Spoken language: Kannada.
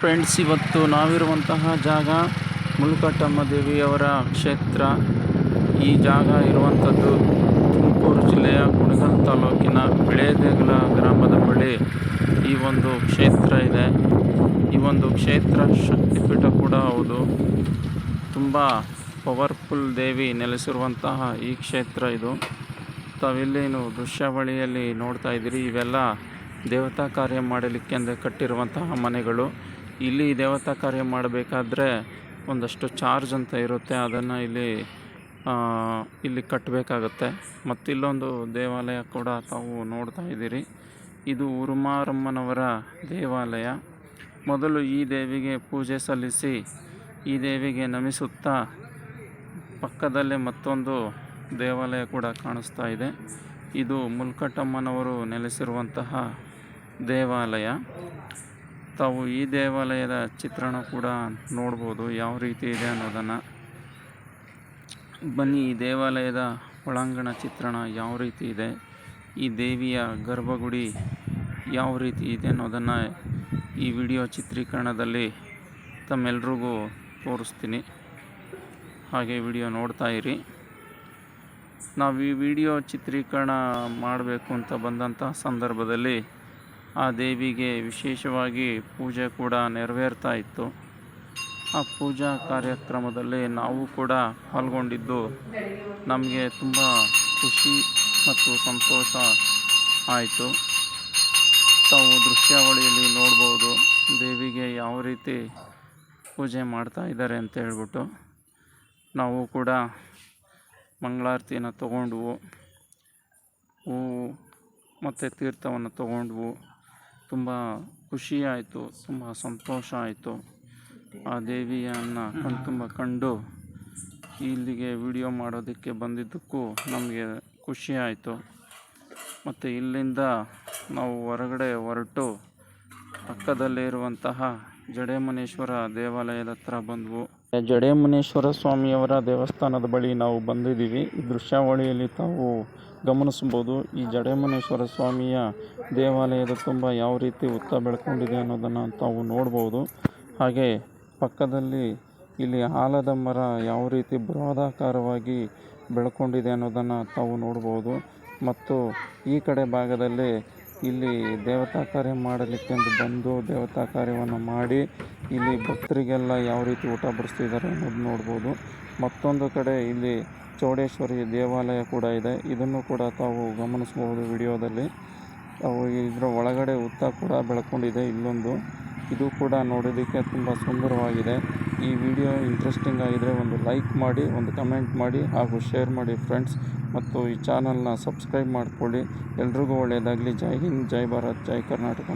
ಫ್ರೆಂಡ್ಸ್ ಇವತ್ತು ನಾವಿರುವಂತಹ ಜಾಗ ಮುಳುಕಟ್ಟಮ್ಮ ದೇವಿಯವರ ಕ್ಷೇತ್ರ. ಈ ಜಾಗ ಇರುವಂಥದ್ದು ತುಮಕೂರು ಜಿಲ್ಲೆಯ ಕುಣಿಗಲ್ ತಾಲೂಕಿನ ಬಿಳೆದೇಗಲ ಗ್ರಾಮದ ಬಳಿ ಈ ಒಂದು ಕ್ಷೇತ್ರ ಇದೆ. ಈ ಒಂದು ಕ್ಷೇತ್ರ ಶಕ್ತಿಪೀಠ ಕೂಡ ಹೌದು. ತುಂಬ ಪವರ್ಫುಲ್ ದೇವಿ ನೆಲೆಸಿರುವಂತಹ ಈ ಕ್ಷೇತ್ರ ಇದು. ತಾವಿಲ್ಲೇನು ದೃಶ್ಯಾವಳಿಯಲ್ಲಿ ನೋಡ್ತಾ ಇದ್ದೀರಿ. ಇವೆಲ್ಲ ದೇವತಾ ಕಾರ್ಯ ಮಾಡಲಿಕ್ಕೆಂದು ಕಟ್ಟಿರುವಂತಹ ಮನೆಗಳು. ಇಲ್ಲಿ ದೇವತಾ ಕಾರ್ಯ ಮಾಡಬೇಕಾದ್ರೆ ಒಂದಷ್ಟು ಚಾರ್ಜ್ ಅಂತ ಇರುತ್ತೆ, ಅದನ್ನು ಇಲ್ಲಿ ಇಲ್ಲಿ ಕಟ್ಟಬೇಕಾಗತ್ತೆ ಮತ್ತಿಲ್ಲೊಂದು ದೇವಾಲಯ ಕೂಡ ತಾವು ನೋಡ್ತಾ ಇದ್ದೀರಿ. ಇದು ಉರುಮಾರಮ್ಮನವರ ದೇವಾಲಯ. ಮೊದಲು ಈ ದೇವಿಗೆ ಪೂಜೆ ಸಲ್ಲಿಸಿ, ಈ ದೇವಿಗೆ ನಮಿಸುತ್ತಾ ಪಕ್ಕದಲ್ಲೇ ಮತ್ತೊಂದು ದೇವಾಲಯ ಕೂಡ ಕಾಣಿಸ್ತಾ ಇದೆ. ಇದು ಮುಲ್ಕಟ್ಟಮ್ಮನವರು ನೆಲೆಸಿರುವಂತಹ ದೇವಾಲಯ. ತಾವು ಈ ದೇವಾಲಯದ ಚಿತ್ರಣ ಕೂಡ ನೋಡ್ಬೋದು. ಯಾವ ರೀತಿ ಇದೆ ಅನ್ನೋದನ್ನು. ಬನ್ನಿ, ಈ ದೇವಾಲಯದ ಒಳಾಂಗಣ ಚಿತ್ರಣ ಯಾವ ರೀತಿ ಇದೆ? ಈ ದೇವಿಯ ಗರ್ಭಗುಡಿ ಯಾವ ರೀತಿ ಇದೆ ಅನ್ನೋದನ್ನು ಈ ವಿಡಿಯೋ ಚಿತ್ರೀಕರಣದಲ್ಲಿ ತಮ್ಮೆಲ್ರಿಗೂ ತೋರಿಸ್ತೀನಿ. ಹಾಗೆ ವಿಡಿಯೋ ನೋಡ್ತಾ ಇರಿ. ನಾವು ಈ ವಿಡಿಯೋ ಚಿತ್ರೀಕರಣ ಮಾಡಬೇಕು ಅಂತ ಬಂದಂಥ ಸಂದರ್ಭದಲ್ಲಿ ಆ ದೇವಿಗೆ ವಿಶೇಷವಾಗಿ ಪೂಜೆ ಕೂಡ ನೆರವೇರ್ತಾ ಇತ್ತು. ಆ ಪೂಜಾ ಕಾರ್ಯಕ್ರಮದಲ್ಲಿ ನಾವು ಕೂಡ ಪಾಲ್ಗೊಂಡಿದ್ದು ನಮಗೆ ತುಂಬ ಖುಷಿ ಮತ್ತು ಸಂತೋಷ ಆಯಿತು. ತಾವು ದೃಶ್ಯಾವಳಿಯಲ್ಲಿ ನೋಡ್ಬೋದು ದೇವಿಗೆ ಯಾವ ರೀತಿ ಪೂಜೆ ಮಾಡ್ತಾ ಇದ್ದಾರೆ ಅಂತ ಹೇಳ್ಬಿಟ್ಟು ನಾವು ಕೂಡ ಮಂಗಳಾರತಿನ ತಗೊಂಡ್ವು, ಹೂವು ಮತ್ತು ತೀರ್ಥವನ್ನು ತಗೊಂಡ್ವು. ತುಂಬ ಖುಷಿಯಾಯಿತು ತುಂಬ ಸಂತೋಷ ಆಯಿತು. ಆ ದೇವಿಯನ್ನು ಕಣ್ತುಂಬ ಕಂಡು ಇಲ್ಲಿಗೆ ವಿಡಿಯೋ ಮಾಡೋದಕ್ಕೆ ಬಂದಿದ್ದಕ್ಕೂ ನಮಗೆ ಖುಷಿ ಆಯಿತು. ಮತ್ತು ಇಲ್ಲಿಂದ ನಾವು ಹೊರಗಡೆ ಹೊರಟು ಪಕ್ಕದಲ್ಲೇ ಇರುವಂತಹ ಜಡೇಮನೇಶ್ವರ ದೇವಾಲಯದ ಹತ್ರ ಬಂದವು. ಜಡೆಮನೇಶ್ವರ ಸ್ವಾಮಿಯವರ ದೇವಸ್ಥಾನದ ಬಳಿ ನಾವು ಬಂದಿದ್ದೀವಿ. ಈ ದೃಶ್ಯಾವಳಿಯಲ್ಲಿ ತಾವು ಗಮನಿಸಬಹುದು, ಈ ಜಡೇಮುನೇಶ್ವರ ಸ್ವಾಮಿಯ ದೇವಾಲಯದ ತುಂಬ ಯಾವ ರೀತಿ ಉತ್ತ ಬೆಳ್ಕೊಂಡಿದೆ ಅನ್ನೋದನ್ನು ತಾವು ನೋಡ್ಬೋದು. ಹಾಗೆ ಪಕ್ಕದಲ್ಲಿ ಇಲ್ಲಿ ಆಲದ ಮರ ಯಾವ ರೀತಿ ಬೃಹದಾಕಾರವಾಗಿ ಬೆಳ್ಕೊಂಡಿದೆ ಅನ್ನೋದನ್ನು ತಾವು ನೋಡ್ಬೋದು. ಮತ್ತು ಈ ಕಡೆ ಭಾಗದಲ್ಲಿ ಇಲ್ಲಿ ದೇವತಾ ಕಾರ್ಯ ಮಾಡಲಿಕ್ಕೆ ಅಂತ ಬಂದು ದೇವತಾ ಕಾರ್ಯವನ್ನು ಮಾಡಿ ಇಲ್ಲಿ ಭಕ್ತರಿಗೆಲ್ಲ ಯಾವ ರೀತಿ ಊಟ ಬಡಿಸ್ತಿದ್ದಾರೆ ಅನ್ನೋದು ನೋಡ್ಬೋದು. ಮತ್ತೊಂದು ಕಡೆ ಇಲ್ಲಿ ಚೌಡೇಶ್ವರಿ ದೇವಾಲಯ ಕೂಡ ಇದೆ. ಇದನ್ನು ಕೂಡ ತಾವು ಗಮನಿಸ್ಬೋದು ವಿಡಿಯೋದಲ್ಲಿ. ಅವು ಇದರ ಒಳಗಡೆ ಉತ್ತ ಕೂಡ ಬೆಳ್ಕೊಂಡಿದೆ ಇಲ್ಲೊಂದು. ಇದು ಕೂಡ ನೋಡೋದಕ್ಕೆ ತುಂಬ ಸುಂದರವಾಗಿದೆ. ಈ ವಿಡಿಯೋ ಇಂಟ್ರೆಸ್ಟಿಂಗ್ ಆಗಿದ್ದರೆ ಒಂದು ಲೈಕ್ ಮಾಡಿ, ಒಂದು ಕಮೆಂಟ್ ಮಾಡಿ ಹಾಗೂ ಶೇರ್ ಮಾಡಿ ಫ್ರೆಂಡ್ಸ್ ಮತ್ತು ಈ ಚಾನಲ್ನ ಸಬ್ಸ್ಕ್ರೈಬ್ ಮಾಡಿಕೊಳ್ಳಿ. ಎಲ್ರಿಗೂ ಒಳ್ಳೆಯದಾಗಲಿ ಜೈ ಹಿಂದ್, ಜೈ ಭಾರತ್, ಜೈ ಕರ್ನಾಟಕ.